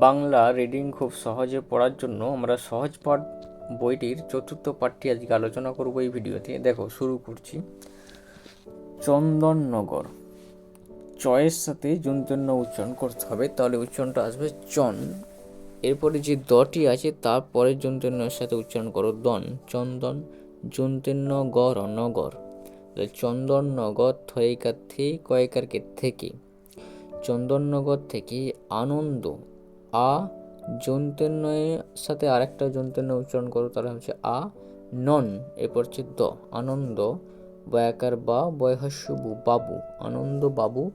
Bangla reading খুব সহজে পড়ার জন্য আমরা সহজ পাঠ বইটির চতুর্থ পাঠটি আজকে আলোচনা করব এই ভিডিওতে। দেখো, শুরু করছি। চন্দননগর। চয়ের সাথে যন্তন্য উচ্চারণ করতে হবে, তাহলে উচ্চারণটা আসবে চন। এরপরে যে দটি আছে তারপরে যন্তন্যের সাথে উচ্চারণ করো দন। চন্দন যন্তন্য গর নগর চন্দননগর থয়িকার থে, কয়কারকে থেকে। চন্দননগর থেকে আনন্দ। আ যন্ত্রের সাথে আরেকটা যন্ত্রের উচ্চারণ করো, তাহলে হচ্ছে আ, নন, এরপর হচ্ছে দ, আনন্দ, বয়াকার বা বয়হাস্যবু, বাবু, আনন্দ বাবু,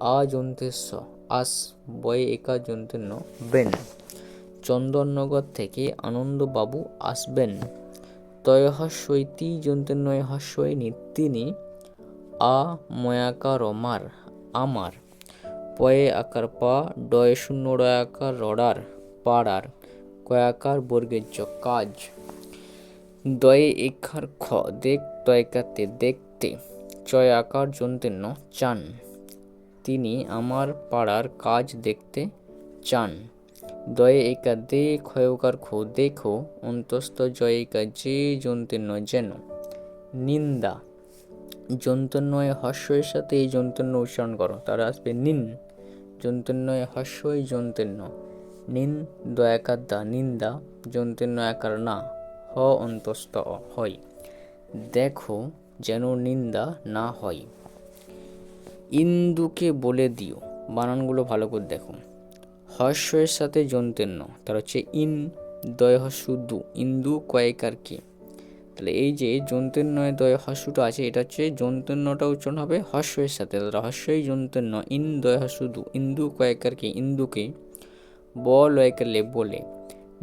আ যন্ত্রেস্ব আস, বয়ে একা যন্ত্রের ন বেন, চন্দননগর থেকে আনন্দবাবু আসবেন তয়হাস্যইতি যন্ত্রের নয় হাস্যই তিনি আ ময়াকার মার আমার পয়ে আকার পা ডয় শূন্য ডয় আকার রডার পাড়ার কয়াকার বর্গের জ কাজ। দয়ে একার খ, দেখ তয়কাতে দেখতে, চয় আকার যন্ত্রেন্য চান। তিনি আমার পাড়ার কাজ দেখতে চান। দয়ে একা দে ক্ষয়কার খো, দেখো, অন্তস্থ জয়িকা যে যন্ত্রেন্য যেন। নিন্দা যন্তন্বয় হস্যের সাথে এই যন্তন্য উচ্চারণ করো, তারা আসবে নিন। যন্তন্বয় হস্যই যন্তন্য নিন দয়াকার দা নিন্দা যন্তন্য একার না, হ অন্তস্ত হয় দেখো যেন নিন্দা না হয় ইন্দুকে বলে দিও, বানানগুলো ভালো করে দেখো। হস্যের সাথে যন্ত্রেন্য তার হচ্ছে ইন, দয় হস্য দু। ইন্দু কয়েকার কি। তাহলে এই যে যন্ত্রেন্নয় দয় হস্যটা আছে, এটা হচ্ছে যন্ত্রেন্নটা উচ্চারণ হবে হস্যের সাথে। রহস্যই যন্ত্রেন্ন ইন দয় দু, ইন্দু কয়েকার কি ইন্দুকে ব লয়কালে বলে।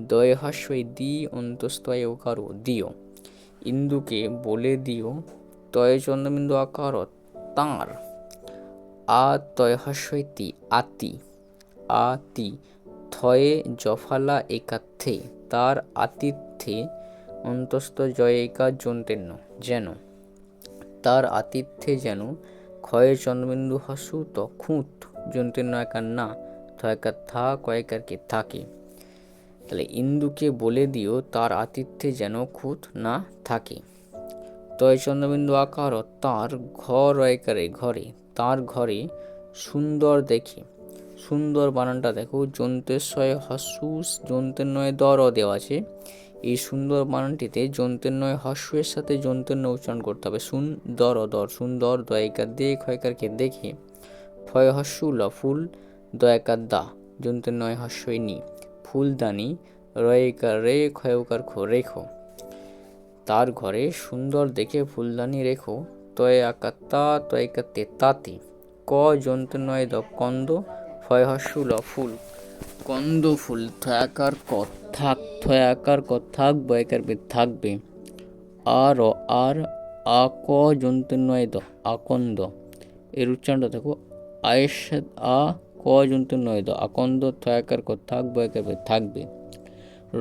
দয় হস্যই দি অন্তস্তয় ওকারো দিও। ইন্দুকে বলে দিও, তয় চন্দ্রবিন্দু আকার তাঁর। আ তয় হস্যইতি আতি। আতি, থয়ে জফালা একাথে তার আতিথ্যে অন্তস্থ জয়িকা যন্ত্রেন্য যেন তার আতিথ্যে যেন ক্ষয়ের চন্দ্রবিন্দু হাসু ত খুঁত যন্ত্রেন্য একার না, থয়কার থা, কয়েকার কে থাকে। তাহলে ইন্দুকে বলে দিও তার আতিথ্যে যেন খুঁত না থাকে। তয় চন্দ্রবিন্দু আকার তার ঘর রয়কারে ঘরে, তার ঘরে সুন্দর দেখে। সুন্দর বানানটা দেখো। যন্ত্রেশ্বয় হস্যুস যন্ত্রের নয় দর দেওয়া আছে। এই সুন্দর বানানটিতে যন্ত্রের নয় হস্যের সাথে যন্ত্রের নয় উচ্চারণ করতে হবে। সুন্দর দর সুন্দর দয়কার দে, ক্ষয়কারকে দেখে। ফয় হস্যুল ফুল, দয়াকার দা যন্ত্রের নয় হস্যই নি ফুলদানি রয়কার রে, ক্ষয়কার খো, রেখো। তার ঘরে সুন্দর দেখে ফুলদানি রেখো। তয় আকার তা তয়কাতে তাতে। ক যন্ত্র নয় দ কন্দ ফয় হস্যুল ফুল কন্দ ফুল থয়াকার ক থাক থয়াকার ক থাক বয়কার বে থাকবে। আর আর আ ক যন্ত্র নয় দ, আকন্দ। এর উচ্চারণটা দেখো আয়ের আ ক যন্ত্র নয় দ, আকন্দ থয়াকার ক থাক বয়কার বে থাকবে।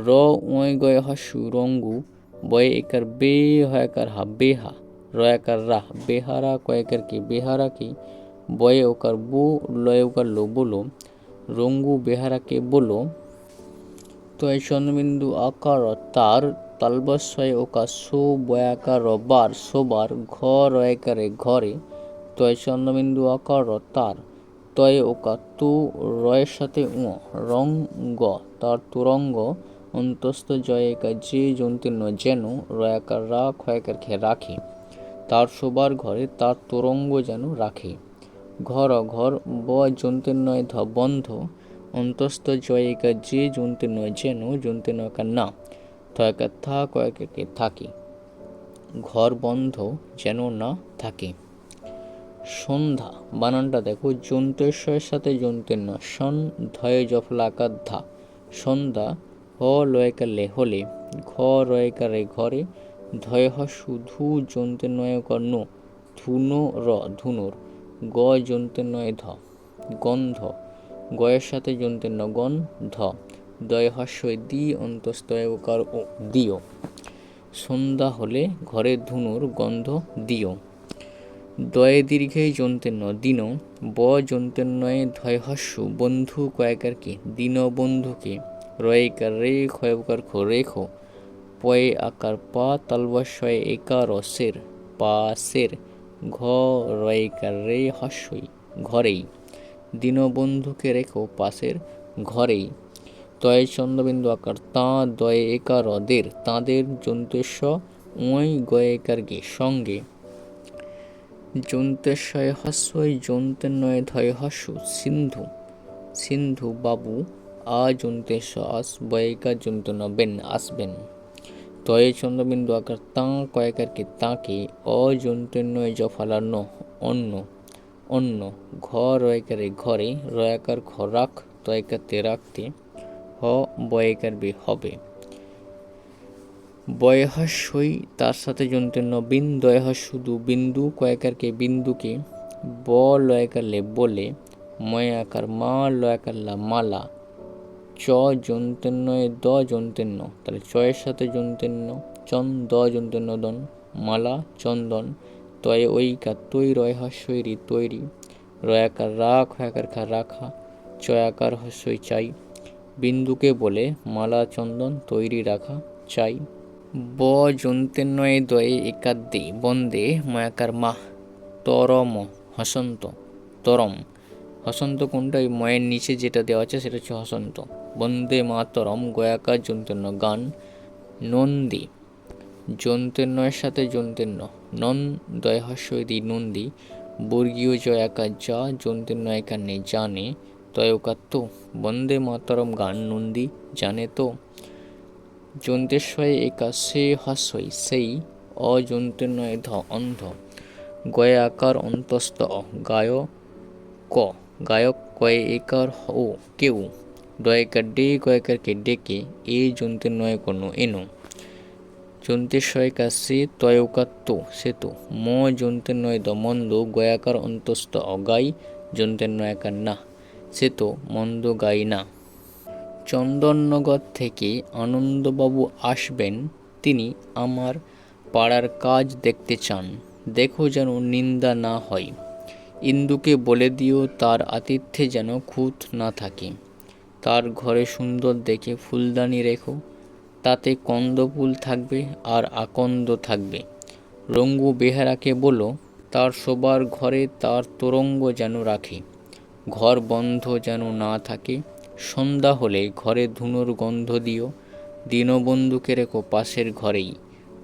র ওয় গয় হাসু রঙ্গু, বয় একার বে হয়াকার হা, বেহা। রয়াকার রাহ, বেহারা কয়েকার কি, বেহারা কি? বয়ে ওকার বু, লয়ে ওকার লো বলো, রঙ্গু বেহারাকে বলো। তো এই চন্দ্রবিন্দু আকার তার তালবস্বয় ওকা সো বয়াকার বার সোবার ঘর রয়কারে ঘরে। তয় চন্দ্রবিন্দু আকার তার, তয় ওকা তু রয়ের সাথে উ, রং গ, তার তুরঙ্গ অন্তস্থ জয়িকা যে যন্ত্রীর্ণ যেন রয়াকার রা ক্ষয়কার খেয়ে রাখে। তার শোবার ঘরে তার তোরঙ্গ যেন রাখে। ঘর ঘর ব যন্ত্রের নয় ধ বন্ধ, অন্তস্থ জয়িকা যে যন্ত্রের নয় যেন যন্ত্রের নয়কার না, থয়কা থা, কয়েকে থাকে। ঘর বন্ধ যেন না থাকে। সন্ধ্যা, বানানটা দেখো যন্ত্রেশ্বরের সাথে যন্ত্রের না সন ধয়ে জফলাকার ধা। সন্ধ্যা, হ লয়কালে হলে, ঘ রয়কারে ঘরে, ধয় হ শুধু যন্ত্রের নয়কার নো, ধুনো র ধুনোর। গ যন্ত্রের নয় ধ, গন্ধ, গয়ের সাথে যন্ত্রের ন গন ধ, দয় হস্যই দি, অন্তস্তয় ওকার ও দিও সন্ধ্যা হলে ঘরে ধুনুর গন্ধ দিও দয়ে দীর্ঘে যন্তেন্ন দিন, ব যন্তেন্নয়ে ধয় হস্যু বন্ধু কয়েকার কি? দিন বন্ধুকে রয়েকার রে ক্ষয়কার খো রেখো পয়ে আকার পা তালবাসয় একার সের পাশের ঘ রয়েকার রে হস্যই, ঘরেই। দীনবন্ধুকে রেখো পাশের ঘরেই। তয় চন্দ্রবিন্দু আকার, তা দয়ে একার দের তাঁদের জন্তুস্ব উঁই গয়েকার গে সঙ্গে। জন্তেশ্বয় হস্যই জন্তের নয় ধয় হস্যু, সিন্ধু। সিন্ধু বাবু, আ জন্তেশ্ব আস, বয়িকা জন্তু নবেন আসবেন। তয়ে চন্দ্রবিন্দু আকার তাঁ কয়েকার কে তাকে অজন্তের নয় জফালা ন অন্য অন্য ঘর রয়কারে ঘরে রয়াকার ঘ রাখ তয়কাতে রাখতে হ বয়েকার বে হবে। বয়হাস্যই তার সাথে যন্ত্রণ্য বিন দয়হাস শুধু বিন্দু কয়েকারকে বিন্দুকে ব লয়কারলে বলে, ময় আকার মা লয়কারলা মালা। চ যন্ত্রণ্যয় দ যন্ত্রণ্য তাহলে চয়ের সাথে যন্ত্রণ্য চন দ যন্ত্রণ্য দন, মালা চন্দন তয়ে ঐকা তৈ রয় হাস্যই তৈরি। রয়াকার রাখ হয়াকার খা রাখা চয়াকার হস্যই চাই। বিন্দুকে বলে মালা চন্দন তৈরি রাখা চাই। ব যন্তেন্নয়ে দয়ে একাদ্দে, বন্দে ময়াকার মাহ তরম হসন্ত, তরম। হসন্ত কোনটা ওই ময়ের নিচে যেটা দেওয়া আছে সেটা হচ্ছে হসন্ত। বন্দে মাতরম গয়াকার যন্তেন্ন গান, নন্দী। যন্তেন্নয়ের সাথে যন্তেন্ন নন দয়হস্যদি নন্দী, বর্গীয় জয়াকার যা যন্তেন্ন একার নেই জানে তয়কার তো বন্দে মাতরম, গান, নন্দী জানে তো। যন্তেশ্বয় একা সে হস্যই সেই অযন্তেন্নয় ধ, অন্ধ। গয়ে আকার অন্তস্থ গায় ক। গায়ক কয়ে একার ও কেউ। দয়কার ডে গয়কারকে ডেকে এ যন্ত্রের নয় কোনো এনো। যন্ত্রের সয়কা সে তয়কাত্ত সে তো। ম যন্ত্রের নয় দ মন্দ গয়াকার অন্তস্থ অগাই যন্ত্রের নয়কার না, সে তো মন্দ গাই না। চন্দননগর থেকে আনন্দবাবু আসবেন, তিনি আমার পাড়ার কাজ দেখতে চান। দেখো যেন নিন্দা না হয়। ইন্দুকে বলে দিও তার আতিথ্যে যেন খুঁত না থাকে। তার ঘরে সুন্দর দেখে ফুলদানি রেখো। তাতে কন্দফুল থাকবে আর আকন্দ থাকবে। রঙ্গু বেহারাকে বলো, তার শোবার ঘরে তার তোরঙ্গ যেন রাখে। ঘর বন্ধ যেন না থাকে। সন্ধ্যা হলে ঘরে ধুনোর গন্ধ দিও। দীনবন্ধুকে রেখো পাশের ঘরেই।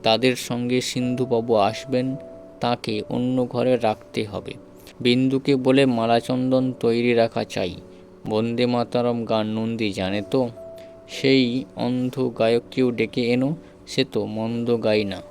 তাদের সঙ্গে সিন্ধুবাবু আসবেন, তাকে অন্য ঘরে রাখতে হবে। বিন্দুকে বলে মালাচন্দন তৈরি রাখা চাই। বন্দে মাতারম গান নন্দী জানে তো? সেই অন্ধ গায়ককেও ডেকে এনো, সে তো মন্দ গায় না।